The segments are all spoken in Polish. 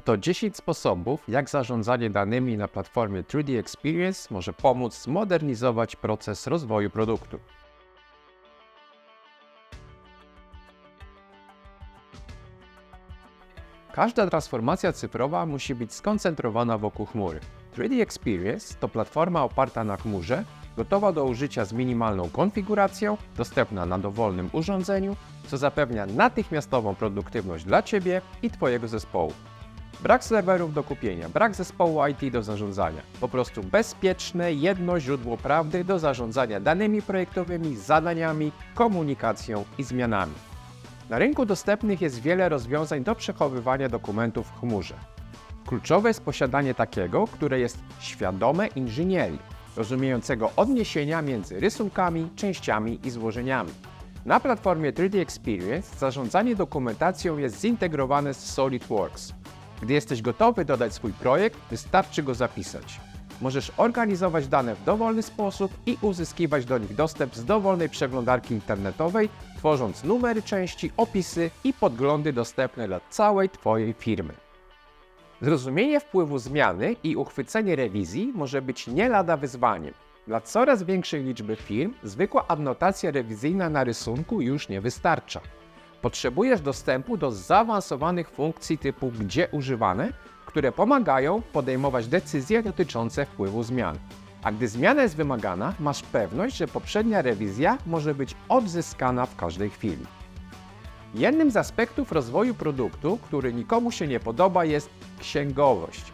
Oto 10 sposobów, jak zarządzanie danymi na platformie 3D Experience może pomóc zmodernizować proces rozwoju produktu. Każda transformacja cyfrowa musi być skoncentrowana wokół chmury. 3D Experience to platforma oparta na chmurze, gotowa do użycia z minimalną konfiguracją, dostępna na dowolnym urządzeniu, co zapewnia natychmiastową produktywność dla Ciebie i Twojego zespołu. Brak serwerów do kupienia, brak zespołu IT do zarządzania. Po prostu bezpieczne, jedno źródło prawdy do zarządzania danymi projektowymi, zadaniami, komunikacją i zmianami. Na rynku dostępnych jest wiele rozwiązań do przechowywania dokumentów w chmurze. Kluczowe jest posiadanie takiego, które jest świadome inżynierii, rozumiejącego odniesienia między rysunkami, częściami i złożeniami. Na platformie 3D Experience zarządzanie dokumentacją jest zintegrowane z SolidWorks. Gdy jesteś gotowy dodać swój projekt, wystarczy go zapisać. Możesz organizować dane w dowolny sposób i uzyskiwać do nich dostęp z dowolnej przeglądarki internetowej, tworząc numery części, opisy i podglądy dostępne dla całej Twojej firmy. Zrozumienie wpływu zmiany i uchwycenie rewizji może być nie lada wyzwaniem. Dla coraz większej liczby firm zwykła adnotacja rewizyjna na rysunku już nie wystarcza. Potrzebujesz dostępu do zaawansowanych funkcji typu gdzie używane, które pomagają podejmować decyzje dotyczące wpływu zmian. A gdy zmiana jest wymagana, masz pewność, że poprzednia rewizja może być odzyskana w każdej chwili. Jednym z aspektów rozwoju produktu, który nikomu się nie podoba, jest księgowość.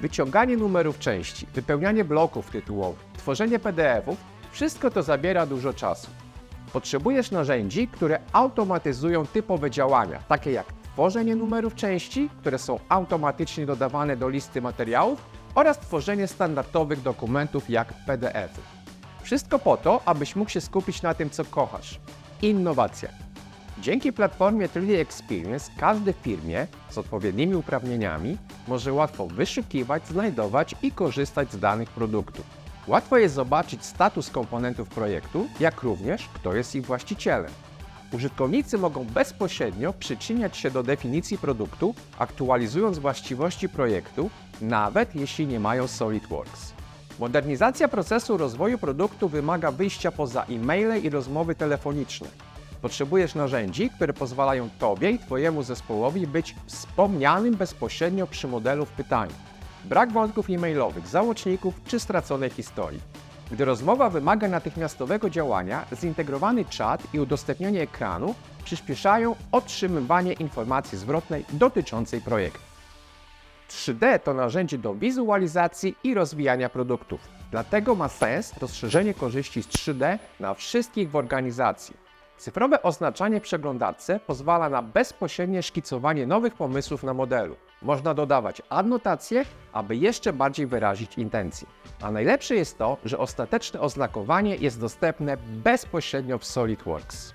Wyciąganie numerów części, wypełnianie bloków tytułowych, tworzenie PDF-ów wszystko to zabiera dużo czasu. Potrzebujesz narzędzi, które automatyzują typowe działania, takie jak tworzenie numerów części, które są automatycznie dodawane do listy materiałów oraz tworzenie standardowych dokumentów jak PDF-y. Wszystko po to, abyś mógł się skupić na tym, co kochasz innowacja. Dzięki platformie 3D Experience każdy w firmie z odpowiednimi uprawnieniami może łatwo wyszukiwać, znajdować i korzystać z danych produktów. Łatwo jest zobaczyć status komponentów projektu, jak również kto jest ich właścicielem. Użytkownicy mogą bezpośrednio przyczyniać się do definicji produktu, aktualizując właściwości projektu, nawet jeśli nie mają SolidWorks. Modernizacja procesu rozwoju produktu wymaga wyjścia poza e-maile i rozmowy telefoniczne. Potrzebujesz narzędzi, które pozwalają Tobie i Twojemu zespołowi być wspomnianym bezpośrednio przy modelu w pytaniu. Brak wątków e-mailowych, załączników czy straconej historii. Gdy rozmowa wymaga natychmiastowego działania, zintegrowany czat i udostępnienie ekranu przyspieszają otrzymywanie informacji zwrotnej dotyczącej projektu. 3D to narzędzie do wizualizacji i rozwijania produktów. Dlatego ma sens rozszerzenie korzyści z 3D na wszystkich w organizacji. Cyfrowe oznaczanie w przeglądarce pozwala na bezpośrednie szkicowanie nowych pomysłów na modelu. Można dodawać adnotacje, aby jeszcze bardziej wyrazić intencje. A najlepsze jest to, że ostateczne oznakowanie jest dostępne bezpośrednio w SolidWorks.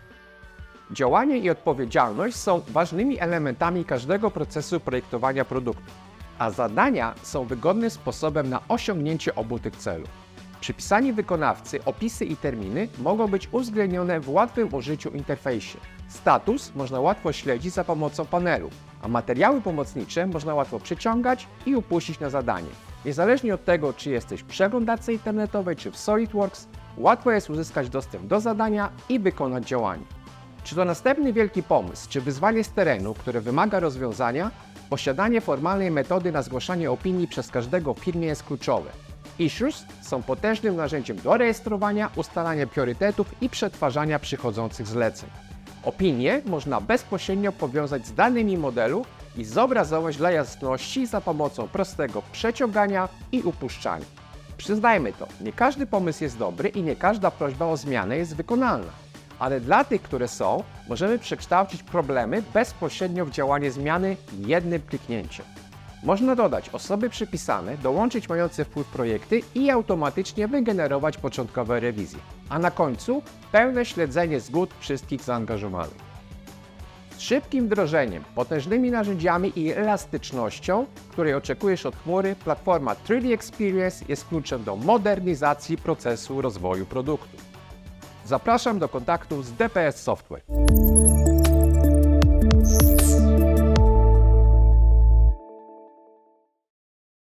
Działanie i odpowiedzialność są ważnymi elementami każdego procesu projektowania produktu, a zadania są wygodnym sposobem na osiągnięcie obu tych celów. Przypisani wykonawcy, opisy i terminy mogą być uwzględnione w łatwym użyciu interfejsie. Status można łatwo śledzić za pomocą panelu, a materiały pomocnicze można łatwo przyciągać i upuścić na zadanie. Niezależnie od tego, czy jesteś w przeglądarce internetowej czy w SolidWorks, łatwo jest uzyskać dostęp do zadania i wykonać działanie. Czy to następny wielki pomysł, czy wyzwanie z terenu, które wymaga rozwiązania, posiadanie formalnej metody na zgłaszanie opinii przez każdego w firmie jest kluczowe. Issues są potężnym narzędziem do rejestrowania, ustalania priorytetów i przetwarzania przychodzących zleceń. Opinie można bezpośrednio powiązać z danymi modelu i zobrazować dla jasności za pomocą prostego przeciągania i upuszczania. Przyznajmy to, nie każdy pomysł jest dobry i nie każda prośba o zmianę jest wykonalna, ale dla tych, które są, możemy przekształcić problemy bezpośrednio w działanie zmiany jednym kliknięciem. Można dodać osoby przypisane, dołączyć mające wpływ projekty i automatycznie wygenerować początkowe rewizje. A na końcu pełne śledzenie zgód wszystkich zaangażowanych. Z szybkim wdrożeniem, potężnymi narzędziami i elastycznością, której oczekujesz od chmury, platforma 3D Experience jest kluczem do modernizacji procesu rozwoju produktu. Zapraszam do kontaktu z DPS Software.